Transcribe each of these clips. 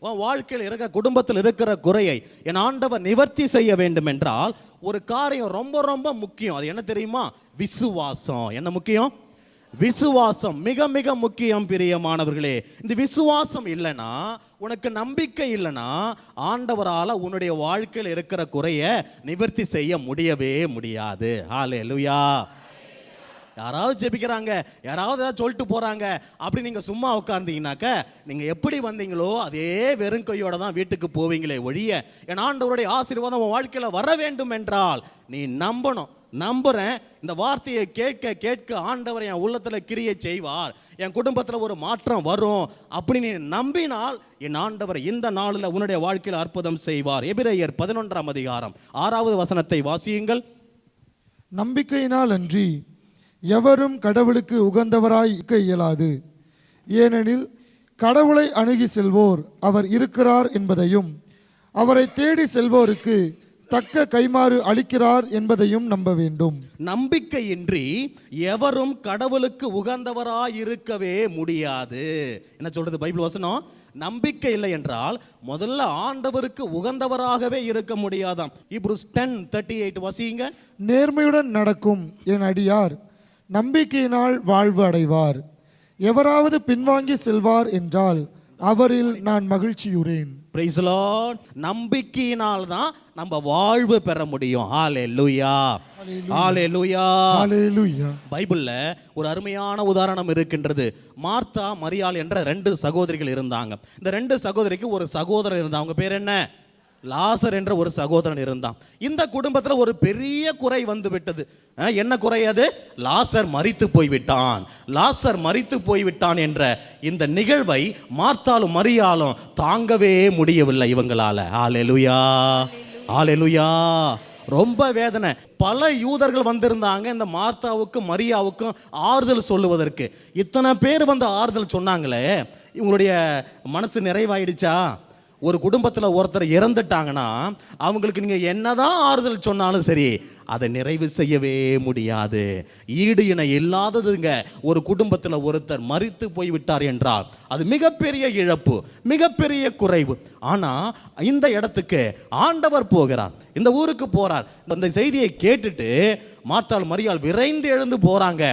உன் வாழ்க்கையில் இருக்கிற குடும்பத்தில் இருக்கிற குறையை என் ஆண்டவர் நிவர்த்தி செய்ய வேண்டும் என்றால் ஒரு காரியம் ரொம்ப ரொம்ப முக்கியம். அது என்ன தெரியுமா? விசுவாசம். என்ன முக்கியம்? விசுவாசம். மிக மிக முக்கியம் பிரியமானவர்களே. இந்த விசுவாசம் இல்லைன்னா உனக்கு நம்பிக்கை இல்லைன்னா ஆண்டவரால் உன்னுடைய வாழ்க்கையில் இருக்கிற குறைய நிவர்த்தி செய்ய முடியவே முடியாது. ஹalleluya யாராவது ஜெபிக்கிறாங்க யாராவது ஏதாவது சொல்லிட்டு போறாங்க அப்படி நீங்க சும்மா உட்கார்ந்தீங்கன்னாக்க நீங்க எப்படி வந்தீங்களோ அதே வெறும் கையோட தான் வீட்டுக்கு போவீங்களே ஒழிய என் ஆண்டவருடைய ஆசீர்வாதம் உன் வாழ்க்கையில வர வேண்டும் என்றால் நீ நம்பணும் நம்புறேன். இந்த வார்த்தையை கேட்க கேட்க ஆண்டவர் என் உள்ளத்துல கிரியை செய்வார். என் குடும்பத்துல ஒரு மாற்றம் வரும். அப்படி நீ நம்பினால் என் ஆண்டவர் இந்த நாளில் உன்னுடைய வாழ்க்கையில் அற்புதம் செய்வார். எபிரேயர் பதினொன்றாம் அதிகாரம் ஆறாவது வசனத்தை வாசியுங்கள். நம்பிக்கையினால் அன்றி எவரும் கடவுளுக்கு உகந்தவராய் இருக்க இயலாது. ஏனெனில் கடவுளை அணுகி செல்வோர் அவர் இருக்கிறார் என்பதையும் அவரை தேடி செல்வோருக்கு தக்க கைமாறு அளிக்கிறார் என்பதையும் நம்ப வேண்டும். நம்பிக்கையின்றி எவரும் கடவுளுக்கு உகந்தவராய் இருக்கவே முடியாது. என்ன சொல்றது பைபிள் வசனம்? நம்பிக்கை இல்லை என்றால் முதல்ல ஆண்டவருக்கு உகந்தவராகவே இருக்க முடியாதாம். இப்ரூஸ் டென் தேர்ட்டி எயிட் வசிங்க. நேர்மையுடன் நடக்கும் என் அடியார் நம்பிக்கையினால் வாழ்வு அடைவார். எவராவது பின்வாங்கி செல்வார் என்றால் அவரில் நான் மகிழ்ச்சியுறேன். நம்பிக்கையினால் தான் நம்ம வாழ்வு பெற முடியும். ஹாலே லூயா ஹாலே லூயா பைபிள்ல ஒரு அருமையான உதாரணம் இருக்கின்றது. மார்த்தா மரியாள் என்ற ரெண்டு சகோதரிகள் இருந்தாங்க. இந்த ரெண்டு சகோதரிக்கு ஒரு சகோதரர் இருந்தாங்க. அவங்க பேர் என்ன? லாசர் என்ற ஒரு சகோதரன் இருந்தான். இந்த குடும்பத்தில் ஒரு பெரிய குறை வந்து விட்டது. என்ன குறை அது? லாசர் மறித்து போய்விட்டான். லாசர் மறித்து போய்விட்டான் என்ற இந்த நிகழ்வை மார்த்தாலும் மறியாலும் தாங்கவே முடியவில்லை இவங்களால. ஆலெலுயா ஆலெலுயா ரொம்ப வேதனை. பல யூதர்கள் வந்திருந்தாங்க. இந்த மார்த்தாவுக்கும் மரியாவுக்கும் ஆறுதல் சொல்லுவதற்கு. இத்தனை பேர் வந்து ஆறுதல் சொன்னாங்களே. இவங்களுடைய மனசு நிறைவாயிடுச்சா? ஒரு குடும்பத்தில் ஒருத்தர் இறந்துட்டாங்கன்னா அவங்களுக்கு நீங்கள் என்னதான் ஆறுதல் சொன்னாலும் சரி அதை நிறைவு செய்யவே முடியாது. ஈடு இணை இல்லாததுங்க. ஒரு குடும்பத்தில் ஒருத்தர் மறித்து போய்விட்டார் என்றால் அது மிகப்பெரிய இழப்பு மிகப்பெரிய குறைவு. ஆனால் இந்த இடத்துக்கு ஆண்டவர் போகிறார். இந்த ஊருக்கு போகிறார் இந்த செய்தியை கேட்டுட்டு மார்த்தாள் மரியாள் விரைந்து எழுந்து போகிறாங்க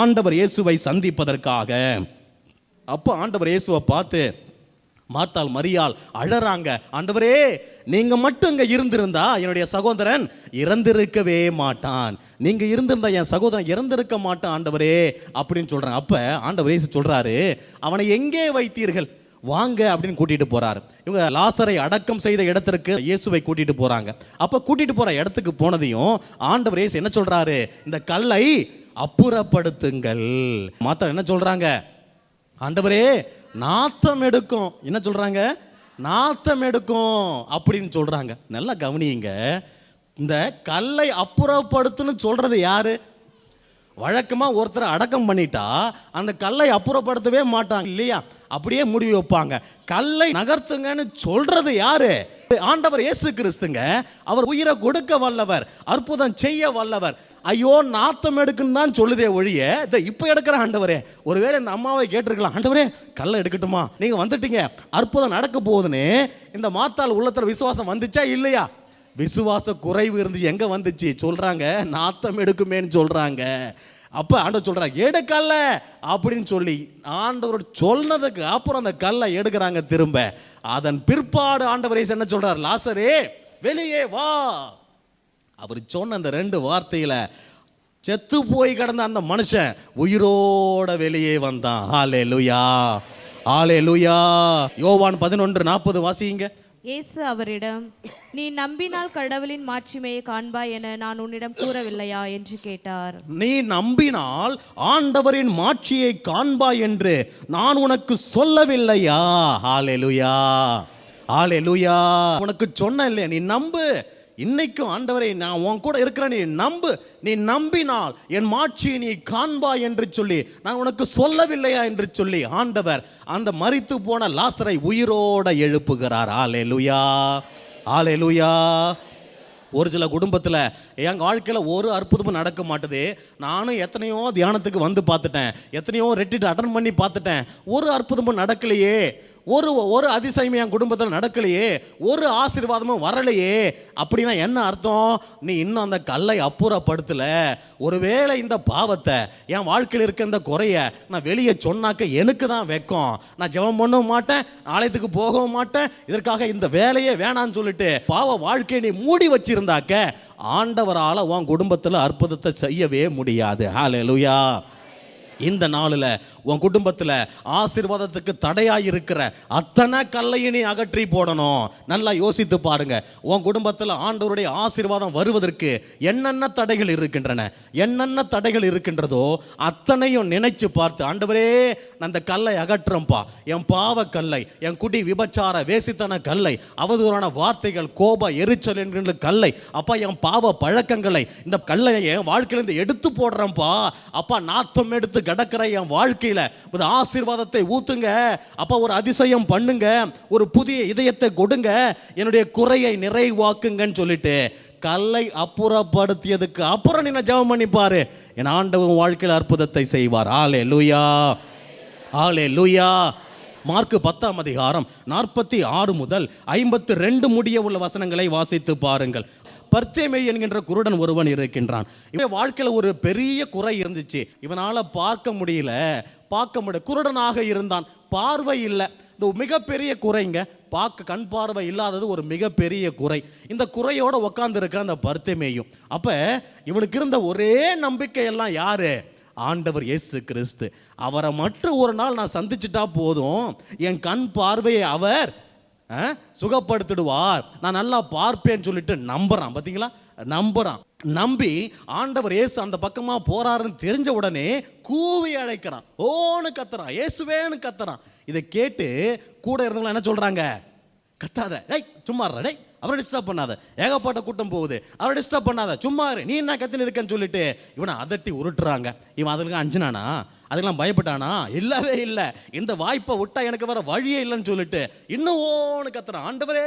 ஆண்டவர் இயேசுவை சந்திப்பதற்காக. அப்போ ஆண்டவர் இயேசுவை பார்த்து மார்த்தாள் மரியால் அழறாங்க. ஆண்டவரே நீங்க மட்டும் இங்க இருந்திருந்தா என்னுடைய சகோதரன் இறந்திருக்கவே மாட்டான். நீங்க இருந்திருந்தா என் சகோதரன் இறந்திருக்க மாட்டான் ஆண்டவரே அப்படின்னு சொல்றாங்க அப்ப ஆண்டவரே சொல்றாரு அவனை எங்கே வைத்தீர்கள்? வாங்க அப்படின்னு கூட்டிட்டு போறாரு. இவங்க லாசரை அடக்கம் செய்த இடத்திற்கு இயேசுவை கூட்டிட்டு போறாங்க. அப்ப கூட்டிட்டு போற இடத்துக்கு போனதையும் ஆண்டவர் இயேசு என்ன சொல்றாரு? இந்த கல்லை அப்புறப்படுத்துங்கள். மாத்திரம் என்ன சொல்றாங்க? ஆண்டவரே நாத்தம் எடுக்கும். என்ன சொல்றாங்க? நாத்தம் எடுக்கும் அப்படின்னு சொல்றாங்க. நல்லா கவனியுங்க. இந்த கல்லை அப்புறப்படுத்துன்னு சொல்றது யாரு? வழக்கமா ஒருத்தரை அடக்கம் பண்ணிட்டா அந்த கல்லை அப்புறப்படுத்தவே மாட்டாங்க இல்லையா? அப்படியே முடிவு வைப்பாங்க. கல்லை நகர்த்துங்கன்னு சொல்றது யாரு? ஆண்டவர் இயேசு கிறிஸ்துங்க. அவர் உயிரை கொடுக்க வல்லவர். அற்புதம் செய்ய வல்லவர். ஐயோ நாத்தம் எடுக்குன்னு தான் சொல்லுதே ஒழிய இதை இப்போ எடுக்கிற ஆண்டவரே ஒருவேளை இந்த அம்மாவை கேட்டிருக்கலாம். ஆண்டவரே கல்லை எடுக்கட்டுமா? நீங்கள் வந்துட்டீங்க. அற்புதம் நடக்க போகுதுன்னு இந்த மாத்தால் உள்ளத்தில் விசுவாசம் வந்துச்சா இல்லையா? விசுவாச குறைவு இருந்து எங்கே வந்துச்சு? சொல்கிறாங்க நாத்தம் எடுக்குமேன்னு சொல்கிறாங்க அப்போ ஆண்டவர் சொல்றாங்க எடுக்கல்ல அப்படின்னு சொல்லி ஆண்டவர் சொன்னதுக்கு அப்புறம் அந்த கல்லை எடுக்கிறாங்க திரும்ப. அதன் பிற்பாடு ஆண்டவர் என்ன சொல்கிறார் லாசரே வெளியே வா. அவர் சொன்ன அந்த ரெண்டு வார்த்தையில செத்து போய் கிடந்த அந்த மனுஷன் உயிரோட வெளியே வந்தான். ஹாலே லுயா ஹாலே லுயா யோவான் பதினொன்று நாற்பது வாசிங்க இயேசு அவரிடம் நீ நம்பினால் கடவுளின் மாட்சிமையை காண்பாய் என நான் உன்னிடம் கூறவில்லையா? என்று கேட்டார். நீ நம்பினால் ஆண்டவரின் மாட்சியை காண்பாய் என்று நான் உனக்கு சொல்லவில்லையா? ஹalleluya ஹalleluya உனக்கு சொன்ன இல்லையா? நீ நம்பு. இன்னைக்கும் ஆண்டவரை நான் உன் கூட இருக்கிற நீ நம்பு. நீ நம்பினால் என் மாட்சியை நீ காண்பா என்று சொல்லி நான் உனக்கு சொல்லவில்லையா என்று சொல்லி ஆண்டவர் அந்த மறித்து போன லாசரை உயிரோட எழுப்புகிறார். ஆலே லுயா ஆலே லுயா ஒரு சில குடும்பத்தில் என் வாழ்க்கையில் ஒரு அற்புதமும் நடக்க மாட்டுது. நானும் எத்தனையோ தியானத்துக்கு வந்து பார்த்துட்டேன். எத்தனையோ ரெட்டிட்டு அட்டன் பண்ணி பார்த்துட்டேன். ஒரு அற்புதமும் நடக்கலையே. ஒரு ஒரு அதிசயமும் என் குடும்பத்தில் நடக்கலையே ஒரு ஆசீர்வாதமும் வரலையே அப்படின்னா என்ன அர்த்தம்? நீ இன்னும் அந்த கல்லை அப்புறப்படுத்தலை. ஒருவேளை இந்த பாவத்தை என் வாழ்க்கையில் இருக்க இந்த குறைய நான் வெளியே சொன்னாக்க எனக்கு தான் வைக்கும். நான் ஜெபம் பண்ணவும் மாட்டேன் ஆலயத்துக்கு போகவும் மாட்டேன் இதற்காக இந்த வேலையே வேணான்னு சொல்லிட்டு பாவ வாழ்க்கையை நீ மூடி வச்சிருந்தாக்க ஆண்டவரால் உன் குடும்பத்தில் அற்புதத்தை செய்யவே முடியாது. ஹalleluya இந்த நாளில் உன் குடும்பத்தில் ஆசீர்வாதத்துக்கு தடையாக இருக்கிற அத்தனை கல்லையும் நீ அகற்றி போடணும். நல்லா யோசித்து பாருங்க. உன் குடும்பத்தில் ஆண்டவருடைய ஆசிர்வாதம் வருவதற்கு என்னென்ன தடைகள் இருக்கின்றன? என்னென்ன தடைகள் இருக்கின்றதோ அத்தனையும் நினைச்சு பார்த்து ஆண்டவரே நான் அந்த கல்லை அகற்றம்பா என் பாவ கல்லை என் குடி விபச்சார வேசித்தன கல்லை அவதூறான வார்த்தைகள் கோப எரிச்சல் என்கின்ற கல்லை அப்பா என் பாவ பழக்கங்களை இந்த கல்லை என் வாழ்க்கையிலேருந்து எடுத்து போடுறேன்ப்பா. அப்பா நாத்தம் எடுத்து கிடக்கிற என் வாழ்க்கையில். ஒரு ஆசீர்வாதத்தை ஊத்துங்க. அப்போ ஒரு அதிசயம் பண்ணுங்க. ஒரு புதிய இதயத்தை கொடுங்க. என்னுடைய குறையை நிறைவாக்குங்கன்னு சொல்லிட்டு கல்லை அப்புறப்படுத்தியதுக்கு அப்புறம் நீங்க ஜெபம் பண்ணிப்பாரு. என் ஆண்டவர் வாழ்க்கையில் அற்புதத்தை செய்வார். ஆலே லூயா ஆலே லூயா மார்க்கு பத்தாம் அதிகாரம் நாற்பத்தி ஆறு முதல் ஐம்பத்து ரெண்டு முடிய உள்ள வசனங்களை வாசித்து பாருங்கள். பர்த்தேமை என்கின்ற குருடன் ஒருவன் இருக்கின்றான். இவன் வாழ்க்கையில் ஒரு பெரிய குறை இருந்துச்சு. இவனால் பார்க்க முடியல பார்க்க முடியல. குருடனாக இருந்தான். பார்வை இல்லை. இந்த மிகப்பெரிய குறைங்க. பார்க்க கண் பார்வை இல்லாதது ஒரு மிகப்பெரிய குறை. இந்த குறையோட உட்காந்துருக்கிற அந்த பர்த்தேமேயும் அப்போ இவனுக்கு இருந்த ஒரே நம்பிக்கை எல்லாம் யாரு? ஆண்டவர் இயேசு கிறிஸ்து. அவரை மட்டும் ஒரு நாள் நான் சந்திச்சிட்டா போதும். என் கண் பார்வையை அவர் சுகப்படுத்திடுவார். நான் நல்லா பார்ப்பேன்னு சொல்லிட்டு நம்புறான். பார்த்தீங்களா நம்புறான். நம்பி ஆண்டவர் இயேசு அந்த பக்கமாக போறாருன்னு தெரிஞ்ச உடனே கூவி அழைக்கிறான். ஓன்னு கத்துறான். இயேசுவேன்னு கத்துறான். இதை கேட்டு கூட இருந்தவங்க என்ன சொல்றாங்க? கத்தாத. டேய் சும்மா டேய் அவரை டிஸ்டர்ப் பண்ணாத. ஏகப்பட்ட கூட்டம் போகுது. அவரை டிஸ்டர்ப் பண்ணாத. சும்மா நீ என்ன கத்தின்னு இருக்கேன்னு சொல்லிட்டு இவனை அதட்டி உருட்டுறாங்க. இவன் அதுக்கு அஞ்சினானா? அதுக்கெல்லாம் பயப்பட்டானா? இல்லவே இல்லை. இந்த வாய்ப்பை விட்டா எனக்கு வர வழியே இல்லைன்னு சொல்லிட்டு இன்னும் ஓன்னு கத்துறான். ஆண்டவரே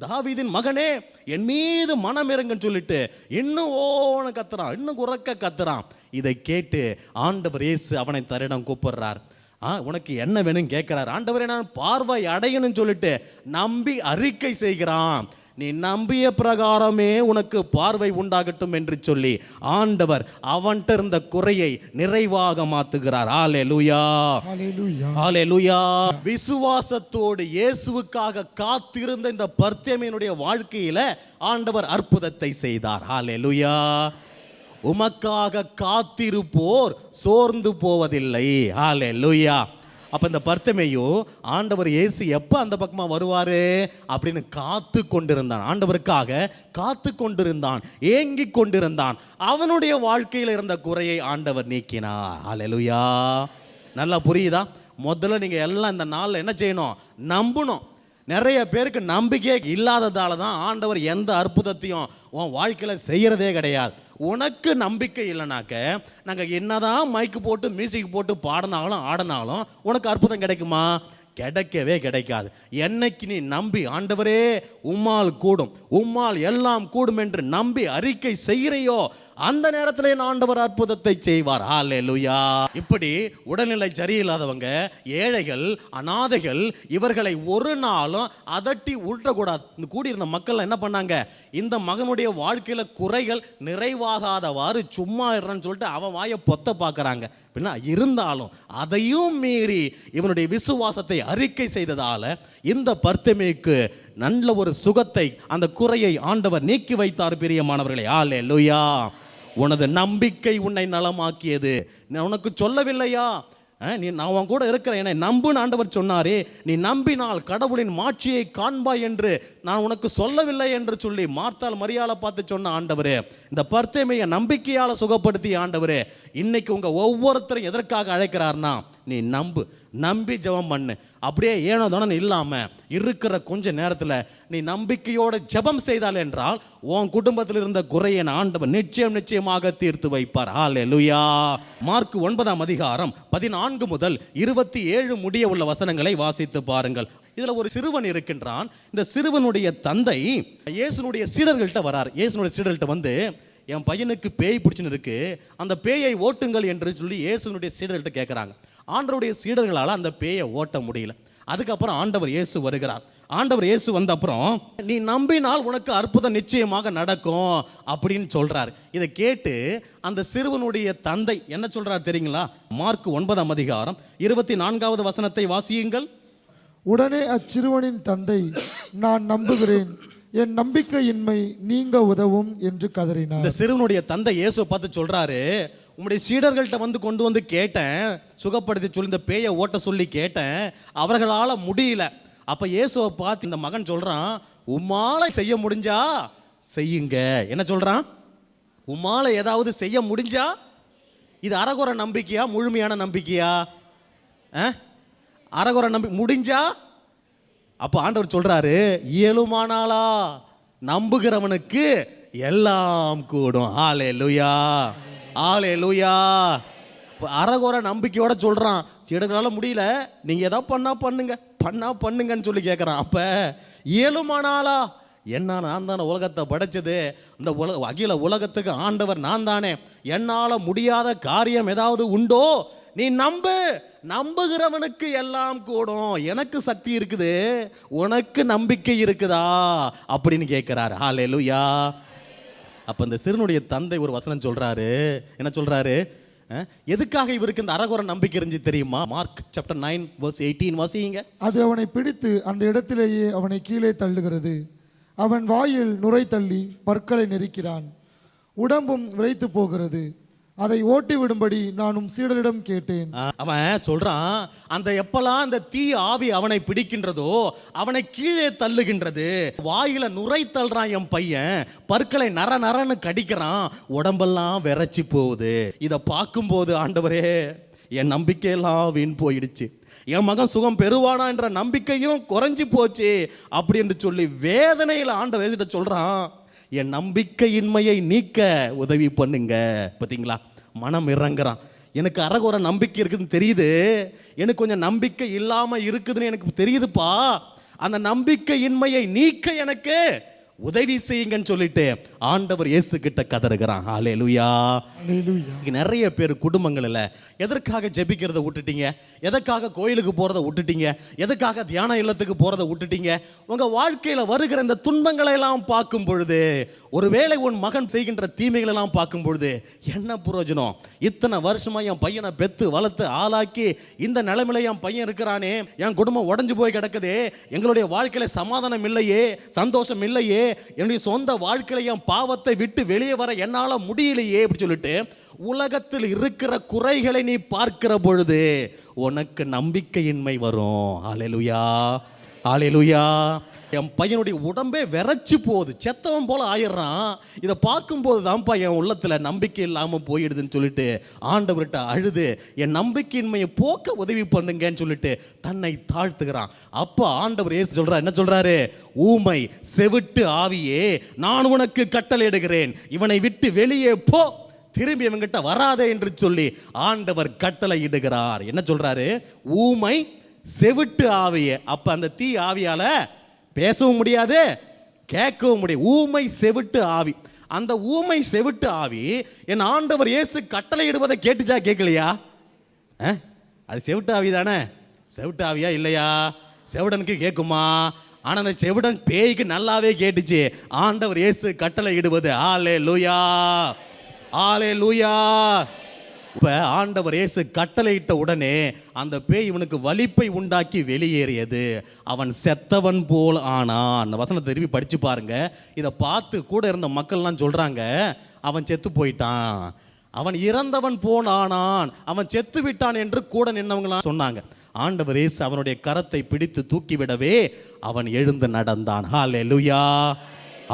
தாவிதின் மகனே என் மீது மனம் இறங்குன்னு சொல்லிட்டு இன்னும் ஓன்னு கத்துறான். இன்னும் குறக்க கத்துறான். இதை கேட்டு ஆண்டவர் இயேசு அவனை தரிடம் கூப்பிடுறார். ஆ உனக்கு என்ன வேணும் கேட்கிறார். ஆண்டவரே நான் பார்வை அடையணும்னு சொல்லிட்டு நம்பி அறிக்கை செய்கிறான். நீ நம்பிய பிரகாரமே உனக்கு பார்வை உண்டாகட்டும் என்று சொல்லி ஆண்டவர் அவன்கிட்ட இருந்த குறையை நிறைவாக மாத்துகிறார். ஆலே லூயா ஆலே லூயா விசுவாசத்தோடு இயேசுவுக்காக காத்திருந்த இந்த பர்த்தேமியனுடைய வாழ்க்கையில ஆண்டவர் அற்புதத்தை செய்தார். ஆலே லூயா உமக்காக காத்திருப்போர் சோர்ந்து போவதில்லை. ஆலே லூயா அப்போ இந்த பர்த்தமேயோ ஆண்டவர் இயேசு எப்போ அந்த பக்கமாக வருவார்? அப்படின்னு காத்து கொண்டிருந்தான். ஆண்டவருக்காக காத்து கொண்டிருந்தான் ஏங்கி கொண்டிருந்தான். அவனுடைய வாழ்க்கையில் இருந்த குறையை ஆண்டவர் நீக்கினார். அலலுயா நல்லா புரியுதா? முதல்ல நீங்கள் எல்லாம் இந்த நாளில் என்ன செய்யணும்? நம்பணும். நிறைய பேருக்கு நம்பிக்கையே இல்லாததால தான் ஆண்டவர் எந்த அற்புதத்தையும் உன் வாழ்க்கையில் செய்கிறதே கிடையாது. உனக்கு நம்பிக்கை இல்லைனாக்க நாங்கள் என்னதான் மைக்கு போட்டு மியூசிக் போட்டு பாடினாலும் ஆடினாலும் உனக்கு அற்புதம் கிடைக்குமா? கிடைக்கவே கிடைக்காது. என்னைக்கு நீ நம்பி ஆண்டவரே உம்மால் கூடும். உம்மால் எல்லாம் கூடும் என்று நம்பி அறிக்கை செய்கிறையோ அந்த நேரத்தில் என் ஆண்டவர் அற்புதத்தை செய்வார். ஆலேலுயா இப்படி உடல்நிலை சரியில்லாதவங்க ஏழைகள் அனாதைகள் இவர்களை ஒரு நாளும் அதட்டி உருட்டக்கூடாது. இந்த கூடியிருந்த மக்கள் என்ன பண்ணாங்க? இந்த மகனுடைய வாழ்க்கையில் குறைகள் நிறைவாகாதவாறு சும்மா இருறன்னு சொல்லிட்டு அவன் வாயை பொத்த பார்க்குறாங்க. பின்ன இருந்தாலும் அதையும் மீறி இவனுடைய விசுவாசத்தை அறிக்கை செய்ததால இந்த பர்த்தமேக்கு நல்ல ஒரு சுகத்தை அந்த குறையை ஆண்டவர் நீக்கி வைத்தார் பிரியமானவர்களே. ஆலே லுயா உனது நம்பிக்கை உன்னை நலமாக்கியது. நான் உனக்கு சொல்லவில்லையா? நீ நான் உன் கூட இருக்கிறேன். என்னை நம்புன்னு ஆண்டவர் சொன்னாரே நீ நம்பினால் கடவுளின் மாட்சியை காண்பாய் என்று நான் உனக்கு சொல்லவில்லை என்று சொல்லி மார்த்தால் மரியாதை பார்த்து சொன்ன ஆண்டவரே இந்த பர்த்தேமையை நம்பிக்கையால் சுகப்படுத்தி ஆண்டவரே இன்னைக்கு உங்கள் ஒவ்வொருத்தரும் எதற்காக அழைக்கிறார்னா நீ நம்பு நம்பி ஜெபம் பண்ணு. அப்படியே ஏனோ தானே இல்லாமல் இருக்கிற கொஞ்ச நேரத்தில் நீ நம்பிக்கையோட ஜெபம் செய்தால் என்றால் உன் குடும்பத்தில் இருந்த குறையை ஆண்டவன் நிச்சயம் நிச்சயமாக தீர்த்து வைப்பார். ஹalleluya மார்க் ஒன்பதாம் அதிகாரம் பதினான்கு முதல் இருபத்தி ஏழு முடிய உள்ள வசனங்களை வாசித்து பாருங்கள். இதில் ஒரு சிறுவன் இருக்கின்றான். இந்த சிறுவனுடைய தந்தை இயேசுனுடைய சீடர்கள்ட்ட வரார். இயேசுனுடைய சீடர்கள்ட்ட வந்து என் பையனுக்கு பேய் பிடிச்சுன்னு இருக்கு. அந்த பேயை ஓட்டுங்கள் என்று சொல்லி இயேசுனுடைய சீடர்கள்ட்ட கேட்குறாங்க ஆண்டருடைய சீடர்களால் அந்த பேயை ஓட்ட முடியல. அதுக்கப்புறம் ஆண்டவர் இயேசு வருகிறார். ஆண்டவர் இயேசு வந்த அப்புறம் நீ நம்பினால் உனக்கு அற்புதம் நிச்சயமாக நடக்கும் அப்படின்னு சொல்றார். இதை கேட்டு அந்த சிறுவனுடைய தந்தை என்ன சொல்றார் தெரியுங்களா? மார்க் ஒன்பதாம் அதிகாரம் இருபத்தி நான்காவது வசனத்தை வாசியுங்கள். உடனே அச்சிறுவனின் தந்தை நான் நம்புகிறேன். என் நம்பிக்கையின்மை நீங்க உதவும் என்று கதறினார். இந்த சிறுவனுடைய தந்தை இயேசுவை பார்த்து சொல்றாரு உம்முடைய சீடர்கள்ட்ட வந்து கொண்டு வந்து கேட்டேன். சுகப்படுத்தி சொல்லி இந்த பேயை ஓட்ட சொல்லி கேட்டேன். அவர்களால் முடியல. அப்போ இயேசுவை பார்த்து இந்த மகன் சொல்கிறான் உம்மால செய்ய முடிஞ்சா செய்யுங்க. என்ன சொல்கிறான் உம்மால ஏதாவது செய்ய முடிஞ்சா? இது அரகுற நம்பிக்கையா முழுமையான நம்பிக்கையா? ஆ? நம்பி முடிஞ்சா? அப்போ ஆண்டவர் சொல்கிறாரு இயலுமானாலா நம்புகிறவனுக்கு எல்லாம் கூடும். ஆலே லுயா ஆலே லூயா அரகுற நம்பிக்கையோட சொல்கிறான் சீடர்களால முடியல. நீங்கள் எதாவது பண்ணால் பண்ணுங்க. பண்ணால் பண்ணுங்கன்னு சொல்லி கேட்குறான் அப்போ ஏழுமானாலா என்ன நான் தானே உலகத்தை படைச்சது. இந்த உலக அகில உலகத்துக்கு ஆண்டவர் நான் தானே. என்னால் முடியாத காரியம் ஏதாவது உண்டோ நீ நம்பு. நம்புகிறவனுக்கு எல்லாம் கூடும். எனக்கு சக்தி இருக்குது. உனக்கு நம்பிக்கை இருக்குதா? அப்படின்னு கேட்குறாரு ஆலே லுயா அப்போ இந்த சிறுனுடைய தந்தை ஒரு வசனம் சொல்கிறாரு என்ன சொல்கிறாரு எதுக்காக இவருக்கு இந்த அரகுர நம்பிக்கை இருந்துச்சு தெரியுமா? Mark chapter nine verse eighteen வாசிங்க. அது அவனை பிடித்து அந்த இடத்திலேயே அவனை கீழே தள்ளுகிறது. அவன் வாயில் நுரை தள்ளி பற்களை நெரிக்கிறான். உடம்பும் விரைத்து போகிறது. அதை ஓட்டி விடும்படி நானும் சீடரிடம் கேட்டேன். அவன் சொல்றான் அந்த எப்பெல்லாம் அந்த தீ ஆவி அவனை பிடிக்கின்றதோ அவனை கீழே தள்ளுகின்றது. வாயில நுரை தள்ளுறான் என் பையன் பற்களை நர நரன்னு கடிக்கிறான் உடம்பெல்லாம் விரைச்சி போகுது. இதை பார்க்கும்போது ஆண்டவரே என் நம்பிக்கையெல்லாம் வீண் போயிடுச்சு. என் மகன் சுகம் பெறுவானா என்ற நம்பிக்கையும் குறைஞ்சி போச்சு. அப்படி என்று சொல்லி வேதனையில் ஆண்டவர் சொல்றான் என் நம்பிக்கையின்மையை நீக்க உதவி பண்ணுங்க. பார்த்தீங்களா மனம் இறங்குறான். எனக்கு அரகுற நம்பிக்கை இருக்குதுன்னு தெரியுது. எனக்கு கொஞ்சம் நம்பிக்கை இல்லாமல் இருக்குதுன்னு எனக்கு தெரியுதுப்பா. அந்த நம்பிக்கையின்மையை நீக்க எனக்கு உதவி செய்யுங்கன்னு சொல்லிட்டு ஆண்டவர் இயேசு கிட்ட கதறுகிறான் அல்லேலூயா இன்னைக்கு நிறைய பேர் குடும்பங்களில் எதற்காக ஜெபிக்கிறத விட்டுட்டீங்க? எதற்காக கோயிலுக்கு போகிறத விட்டுட்டீங்க? எதற்காக தியான இல்லத்துக்கு போகிறத விட்டுட்டீங்க? உங்கள் வாழ்க்கையில் வருகிற இந்த துன்பங்களை எல்லாம் பார்க்கும் பொழுது ஒருவேளை உன் மகன் செய்கின்ற தீமைகளை எல்லாம் பார்க்கும் பொழுது என்ன பிரயோஜனம் இத்தனை வருஷமா என் பையனை பெத்து வளர்த்து ஆளாக்கி இந்த நிலைமையில என் பையன் இருக்கிறானே என் குடும்பம் உடஞ்சு போய் கிடக்குதே எங்களுடைய வாழ்க்கையில சமாதானம் இல்லையே சந்தோஷம் இல்லையே என்னுடைய சொந்த வாழ்க்கையில என் பாவத்தை விட்டு வெளியே வர என்னால முடியலையே அப்படி சொல்லிட்டு உலகத்தில் இருக்கிற குறைகளை நீ பார்க்கிற பொழுது உனக்கு நம்பிக்கையின்மை வரும். ஹalleluya ஆலையிலுயா என் பையனுடைய உடம்பே விரைச்சி போகுது. செத்தவன் போல ஆயிடுறான். இதை பார்க்கும்போது தான்ப்பா என் உள்ளத்தில் நம்பிக்கை இல்லாமல் போயிடுதுன்னு சொல்லிட்டு ஆண்டவர்கிட்ட அழுது என் நம்பிக்கையின்மையை போக்க உதவி பண்ணுங்கன்னு சொல்லிட்டு தன்னை தாழ்த்துகிறான். அப்போ ஆண்டவர் ஏசு சொல்கிறார் என்ன சொல்கிறாரு ஊமை செவிட்டு ஆவியே நான் உனக்கு கட்டளையிடுகிறேன். இவனை விட்டு வெளியே போ. திரும்பி இவங்கிட்ட வராதே என்று சொல்லி ஆண்டவர் கட்டளை இடுகிறார் என்ன சொல்கிறாரு ஊமை செவிட்டு ஆவியே. அப்போ அந்த தீ ஆவியால் பேசவும் முடியாது கேட்கவும் முடியாது. ஊமை செவிட்டு ஆவி. அந்த ஊமை செவிட்டு ஆவி என் ஆண்டவர் இயேசு கட்டளை இடுவதை கேட்டுச்சா கேட்கலையா? அது செவிட்டு ஆவி தானே? செவிட்டு ஆவியா இல்லையா? செவிடனுக்கு கேட்குமா? ஆனால் அந்த செவிடன் பேய்க்கு நல்லாவே கேட்டுச்சு. ஆண்டவர் இயேசு கட்டளை இடுவது ஆலே லூயா ஆலே லூயா இப்போ ஆண்டவர் இயேசு கட்டளையிட்ட உடனே அந்த பேய் இவனுக்கு வலிப்பை உண்டாக்கி வெளியேறியது. அவன் செத்தவன் போல் ஆனான். அந்த வசனத்தை திரும்பி படிச்சு பாருங்க. இதை பார்த்து கூட இருந்த மக்கள்லாம் சொல்கிறாங்க அவன் செத்து போயிட்டான். அவன் இறந்தவன் போன் ஆனான். அவன் செத்து விட்டான் என்று கூட நின்னவங்களாம் சொன்னாங்க. ஆண்டவர் இயேசு அவனுடைய கரத்தை பிடித்து தூக்கிவிடவே அவன் எழுந்து நடந்தான். ஹாலே லுயா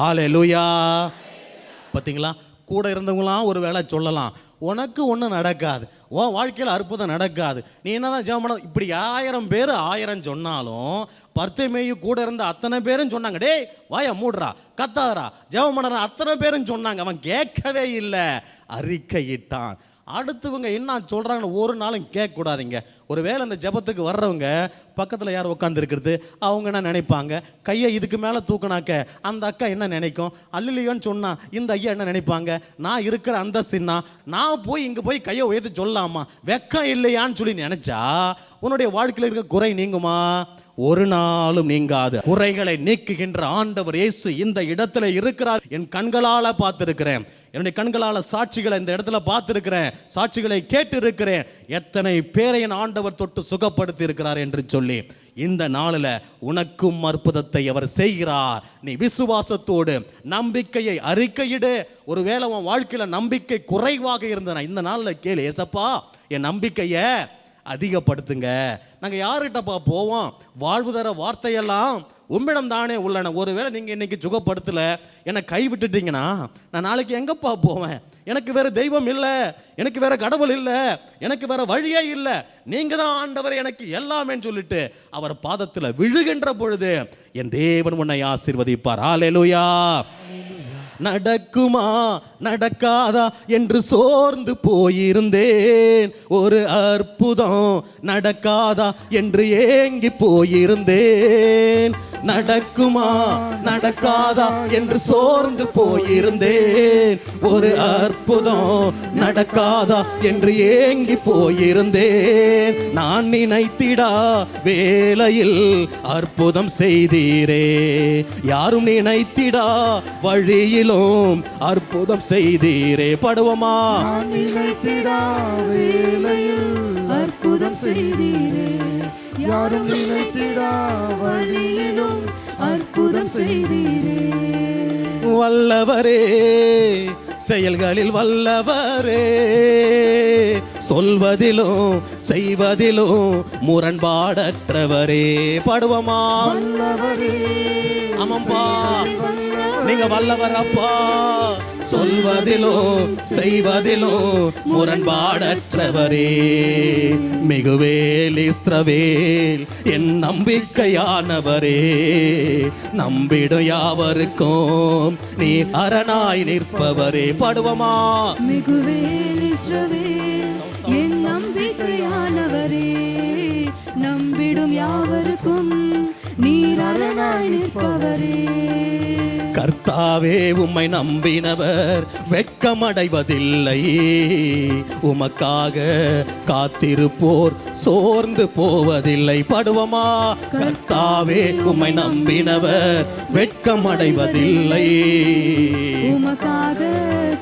ஹாலே லுயா பார்த்தீங்களா? கூட இருந்தவங்களாம் ஒரு வேளை சொல்லலாம். உனக்கு ஒன்றும் நடக்காது. உன் வாழ்க்கையில் அற்புதம் நடக்காது. நீ என்னதான் ஜெபம் பண்ண இப்படி ஆயிரம் பேர் ஆயிரம் சொன்னாலும் பர்த்தமேயு கூட இருந்த அத்தனை பேரும் சொன்னாங்க டேய் வாயா மூடுறா கத்தாதரா ஜெபம் பண்ணுறா அத்தனை பேரும் சொன்னாங்க. அவன் கேட்கவே இல்லை. அறிக்கையிட்டான். அடுத்தவங்க என்ன சொல்கிறாங்கன்னு ஒரு நாளும் கேட்கக்கூடாதீங்க. ஒருவேளை அந்த ஜெபத்துக்கு வர்றவங்க பக்கத்தில் யார் உட்காந்துருக்கிறது அவங்க என்ன நினைப்பாங்க? கையை இதுக்கு மேலே தூக்குனாக்க அந்த அக்கா என்ன நினைக்கும்? அல்லிலையோன்னு சொன்னால் இந்த ஐயா என்ன நினைப்பாங்க? நான் இருக்கிற அந்தஸ்தின்னா நான் போய் இங்கே போய் கையை உயர்த்து சொல்லலாமா? வெக்கம் இல்லையான்னு சொல்லி நினச்சா உன்னுடைய வாழ்க்கையில் இருக்க குறை நீங்குமா? ஒரு நாளும் நீங்காது. குறைகளை நீக்குகின்ற ஆண்டவர் இயேசு இந்த இடத்துல இருக்கிறார். என் கண்களால பார்த்திருக்கிறேன். என்னுடைய கண்களால சாட்சிகளை இந்த இடத்துல பார்த்திருக்கிறேன். சாட்சிகளை கேட்டு இருக்கிறேன் எத்தனை பேரை என் ஆண்டவர் தொட்டு சுகப்படுத்தி இருக்கிறார் என்று சொல்லி. இந்த நாளில் உனக்கும் அற்புதத்தை அவர் செய்கிறார். நீ விசுவாசத்தோடு நம்பிக்கையை அறிக்கையிடு. ஒருவேளை உன் வாழ்க்கையில் நம்பிக்கை குறைவாக இருந்தன இந்த நாளில் கேளு ஏசப்பா என் நம்பிக்கையை அதிகப்படுத்துங்க. நாங்கள் யார்கிட்டப்பா போவோம்? வாழ்வு தர வார்த்தையெல்லாம் உம்மிடம் தானே உள்ளன. ஒருவேளை நீங்கள் இன்னைக்கு சுகப்படுத்தல என்னை கை விட்டுட்டீங்கன்னா நான் நாளைக்கு எங்கப்பா போவேன்? எனக்கு வேற தெய்வம் இல்லை எனக்கு வேற கடவுள் இல்லை எனக்கு வேற வழியே இல்லை. நீங்க தான் ஆண்டவர் எனக்கு எல்லாமேன்னு சொல்லிட்டு அவர் பாதத்தில் விழுகின்ற பொழுது என் தேவன் உன்னை ஆசீர்வதிப்பார். ஹalleluya நடக்குமா? நடக்காதா என்று சோர்ந்து போயிருந்தேன். ஒரு அற்புதம் நடக்காதா என்று ஏங்கி போயிருந்தேன். நடக்குமா? நடக்காதா என்று சோர்ந்து போயிருந்தேன். ஒரு அற்புதம் நடக்காதா என்று ஏங்கி போயிருந்தேன். நான் நினைத்திடா வேளையில் அற்புதம் செய்தீரே. யாரும் நினைத்திடா வழியிலும் அற்புதம் செய்தீரே படுவமா? அற்புதம் செய்தீரே. யாரும் நினைத்திடா வழியிலும் அற்புதம் செய்தீரே. வல்லவரே செயல்களில் வல்லவரே. சொல்வதிலும் செய்வதிலும் முரண்பாடற்றவரே படுவமா? வல்லவரே ஆமாம்பா நீங்க வல்லவர் சொல்வதிலோ செய்வதிலோ செய்வதிலும் முரண்பாடற்றவரே. மிகுவேல் இஸ்ரவேல் என் நம்பிக்கையானவரே. நம்பிடும் யாவருக்கும் நீ அரணாய் நிற்பவரே. படுவமா? மிகுவேல் இஸ்ரவேல் என் நம்பிக்கையானவரே. நம்பிடும் யாவருக்கும் நீர் அரணாய் நிற்பவரே. கர்த்தாவே உம்மை நம்பினவர் வெட்கமடைவதில்லை. உமக்காக காத்திருப்போர் சோர்ந்து போவதில்லை. படுவமா கர்த்தாவே உம்மை நம்பினவர் வெட்கமடைவதில்லை. உமக்காக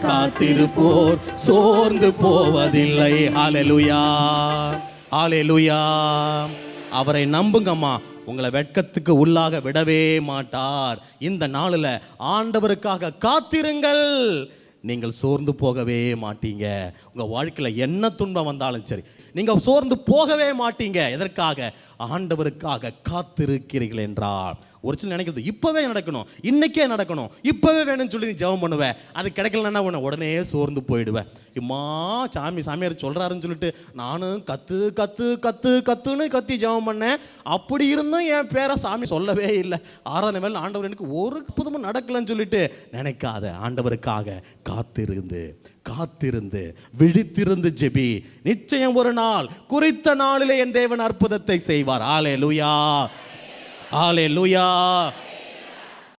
காத்திருப்போர் சோர்ந்து போவதில்லை. ஹalleluya ஹalleluya அவரை நம்புங்கம்மா. உங்களை வெட்கத்துக்கு உள்ளாக விடவே மாட்டார். இந்த நாளில் ஆண்டவருக்காக காத்திருங்கள். நீங்கள் சோர்ந்து போகவே மாட்டீங்க. உங்கள் வாழ்க்கையில் என்ன துன்பம் வந்தாலும் சரி நீங்கள் சோர்ந்து போகவே மாட்டீங்க. எதற்காக? ஆண்டவருக்காக காத்திருக்கிறீர்கள் என்றால் ஒரு சில நினைக்கிறது இப்போவே நடக்கணும் இன்னைக்கே நடக்கணும் இப்போவே வேணும்னு சொல்லி நீ ஜெபம் பண்ணுவேன் அது கிடைக்கலன்னா உன்னை உடனே சோர்ந்து போயிடுவேன். இம்மா சாமி சாமியார் சொல்கிறாருன்னு சொல்லிட்டு நானும் கத்து கத்து கத்து கத்துன்னு கத்தி ஜெபம் பண்ணேன். அப்படி இருந்தும் என் பேரை சாமி சொல்லவே இல்லை. ஆறாவது மேலே ஆண்டவர் எனக்கு ஒரு புதுமும் நடக்கலன்னு சொல்லிட்டு நினைக்காத. ஆண்டவருக்காக காத்திருந்து காத்திருந்து விழித்திருந்து ஜெபி. நிச்சயம் ஒரு நாள் குறித்த நாளிலே என் தேவன் அற்புதத்தை செய்வார். ஆலே லுயா ஆலே லுயா